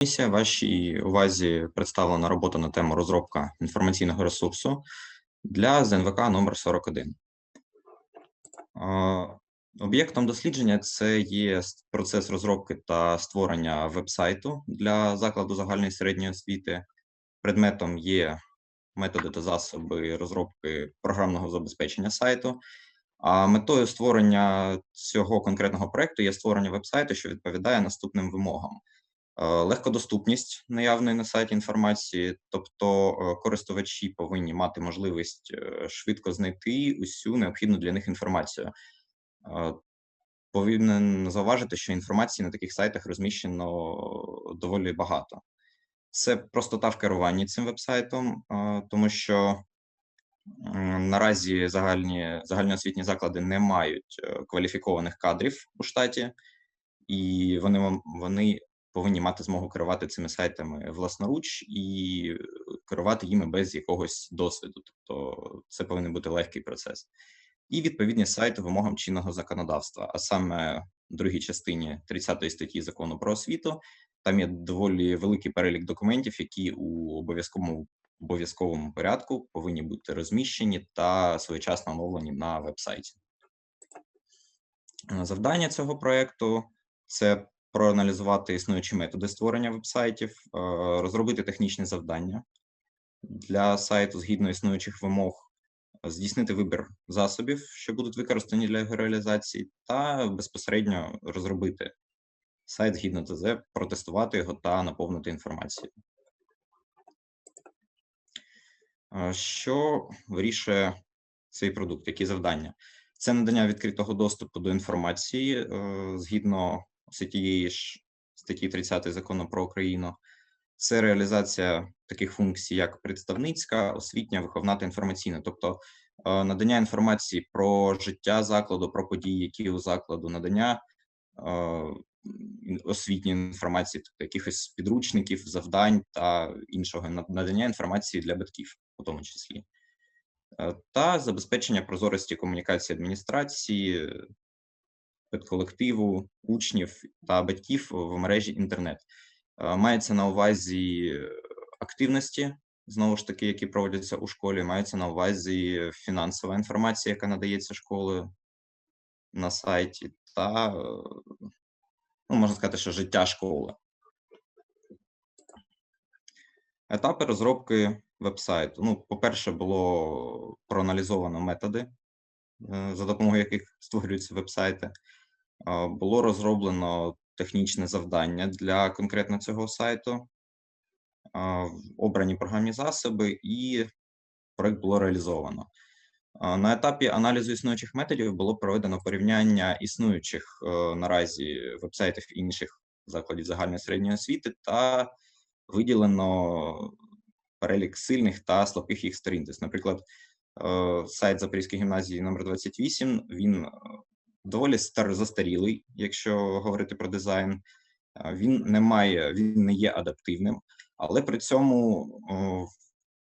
Комісія, вашій увазі представлена робота на тему розробка інформаційного ресурсу для ЗНВК номер 41. Е, Об'єктом дослідження це є процес розробки та створення веб-сайту для закладу загальної середньої освіти. Предметом є методи та засоби розробки програмного забезпечення сайту. А метою створення цього конкретного проекту є створення веб-сайту, що відповідає наступним вимогам. Е, Легкодоступність наявної на сайті інформації, тобто е, користувачі повинні мати можливість е, швидко знайти усю необхідну для них інформацію. Повинен зауважити, що інформації на таких сайтах розміщено доволі багато. Це простота в керуванні цим веб-сайтом, тому що наразі загальні загальноосвітні заклади не мають кваліфікованих кадрів у штаті, і вони вони повинні мати змогу керувати цими сайтами власноруч і керувати їми без якогось досвіду. Тобто це повинен бути легкий процес. І відповідність сайту вимогам чинного законодавства, а саме в другій частині 30 статті закону про освіту, там є доволі великий перелік документів, які у обов'язковому обов'язковому порядку повинні бути розміщені та своєчасно оновлені на веб-сайті. Завдання цього проекту це проаналізувати існуючі методи створення веб-сайтів, е, розробити технічні завдання для сайту згідно існуючих вимог, здійснити вибір засобів, що будуть використані для його реалізації, та безпосередньо розробити сайт згідно ТЗ, протестувати його та наповнити інформацією. Е, Що вирішує цей продукт? Які завдання? Це надання відкритого доступу до інформації е, згідно з тієї ж статті 30 закону про Україну. Це реалізація таких функцій, як представницька, освітня, виховна та інформаційна, тобто е, надання інформації про життя закладу, про події, які у закладу, надання е, освітньої інформації, тобто якихось підручників, завдань та іншого надання інформації для батьків, у тому числі, Е, та забезпечення прозорості комунікації адміністрації, педколективу, учнів та батьків в мережі інтернет. Е, Мається на увазі активності, знову ж таки, які проводяться у школі, мається на увазі фінансова інформація, яка надається школою на сайті, та е, ну, можна сказати, що життя школи. Етапи розробки веб-сайту. Ну, по-перше, було проаналізовано методи, е, за допомогою яких створюються веб-сайти. Було розроблено технічне завдання для конкретно цього сайту, обрані програмні засоби, і проект було реалізовано. На етапі аналізу існуючих методів було проведено порівняння існуючих е, наразі веб-сайтів інших закладів загальної середньої освіти та виділено перелік сильних та слабких їх сторін. Тобто, наприклад, е, сайт Запорізької гімназії номер 28, він доволі стар, застарілий, якщо говорити про дизайн. Він не має, він не є адаптивним, але при цьому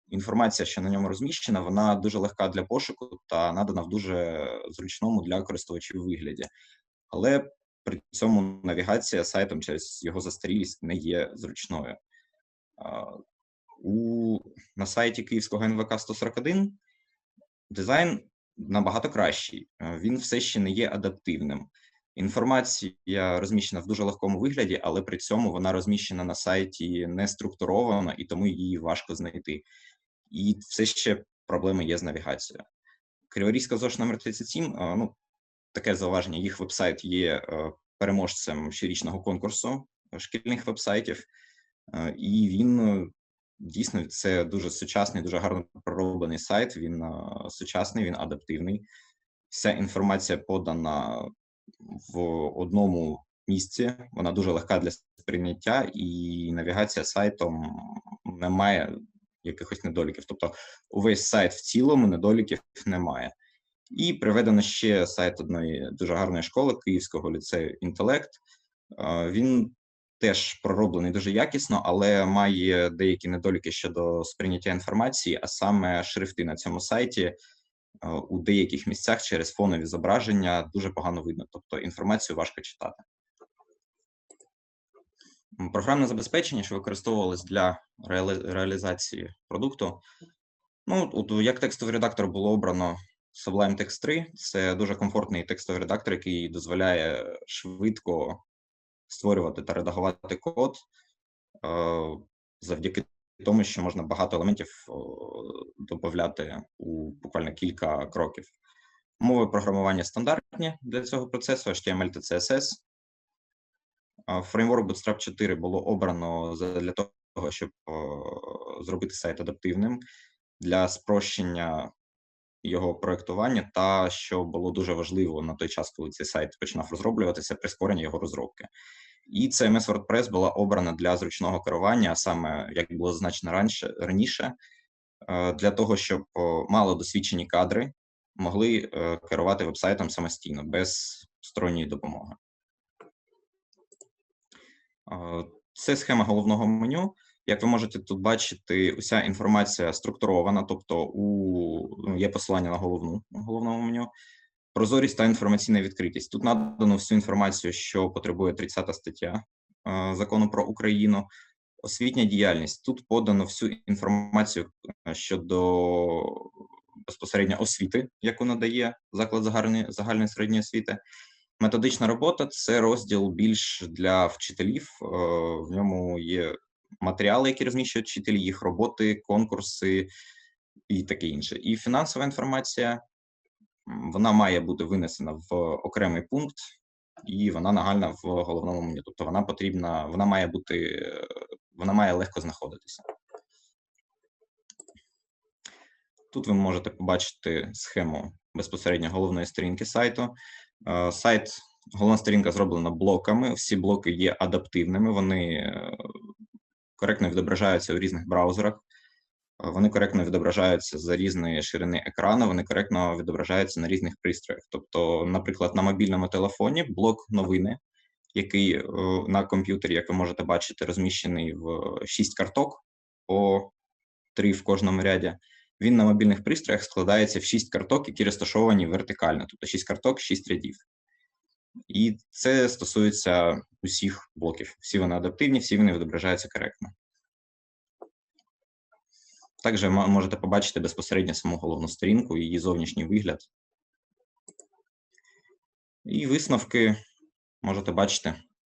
інформація, що на ньому розміщена, вона дуже легка для пошуку та надана в дуже зручному для користувачів вигляді. Але при цьому навігація сайтом через його застарілість не є зручною. У, на сайті Київського НВК 141 дизайн набагато кращий. Е, Він все ще не є адаптивним. Інформація розміщена в дуже легкому вигляді, але при цьому вона розміщена на сайті не структуровано, і тому її важко знайти. І все ще проблеми є з навігацією. Криворізька ЗОЖ номер 37, е, ну, таке зауваження, їх веб-сайт є е, переможцем щорічного конкурсу шкільних веб-сайтів, і він дійсно це дуже сучасний, дуже гарно пророблений сайт. Він е, сучасний, він адаптивний. Вся інформація подана в одному місці. Вона дуже легка для сприйняття, і навігація сайтом не має якихось недоліків. Тобто, увесь сайт в цілому недоліків немає. І приведено ще сайт одної дуже гарної школи Київського ліцею інтелект. Е, Він теж пророблений дуже якісно, але має деякі недоліки щодо сприйняття інформації, а саме шрифти на цьому сайті е, у деяких місцях через фонові зображення дуже погано видно, тобто інформацію важко читати. Програмне забезпечення, що використовувалось для реалізації продукту. Ну, от як текстовий редактор було обрано Sublime Text 3. Це дуже комфортний текстовий редактор, який дозволяє швидко створювати та редагувати код е, завдяки тому, що можна багато елементів додати у буквально кілька кроків. Мови програмування стандартні для цього процесу HTML та CSS. Фреймворк Bootstrap 4 було обрано для того, щоб зробити сайт адаптивним для спрощення його проектування, та що було дуже важливо на той час, коли цей сайт починав розроблюватися, прискорення його розробки. І CMS WordPress була обрана для зручного керування, саме як було зазначено раніше, раніше, е, для того, щоб о, малодосвідчені кадри могли е, керувати вебсайтом самостійно, без сторонньої допомоги. Е, Це схема головного меню. Як ви можете тут бачити, уся інформація структурована, тобто у ну, є посилання на головну головному меню. Прозорість та інформаційна відкритість. Тут надано всю інформацію, що потребує 30 стаття е, закону про Україну. Освітня діяльність. Тут подано всю інформацію е, щодо безпосередньо освіти, яку надає заклад загальної, загальної середньої освіти. Методична робота це розділ більш для вчителів. е, В ньому є матеріали, які розміщують вчителі, їх роботи, конкурси і таке інше. І фінансова інформація вона має бути винесена в окремий пункт, і вона нагальна в головному меню. Тобто вона потрібна, вона має бути, вона має легко знаходитися. Тут ви можете побачити схему безпосередньо головної сторінки сайту. Е, Сайт, головна сторінка зроблена блоками. Всі блоки є адаптивними, вони е, коректно відображаються у різних браузерах. Е, Вони коректно відображаються за різної ширини екрану, вони коректно відображаються на різних пристроях. Тобто, наприклад, на мобільному телефоні блок новини, який е, на комп'ютері, як ви можете бачити, розміщений в 6 карток по 3 в кожному ряді. Він на мобільних пристроях складається в 6 карток, які розташовані вертикально, тобто 6 карток, 6 рядів. І це стосується усіх блоків. Всі вони адаптивні, всі вони відображаються коректно. Також можете побачити безпосередньо саму головну сторінку, її зовнішній вигляд. І висновки можете бачити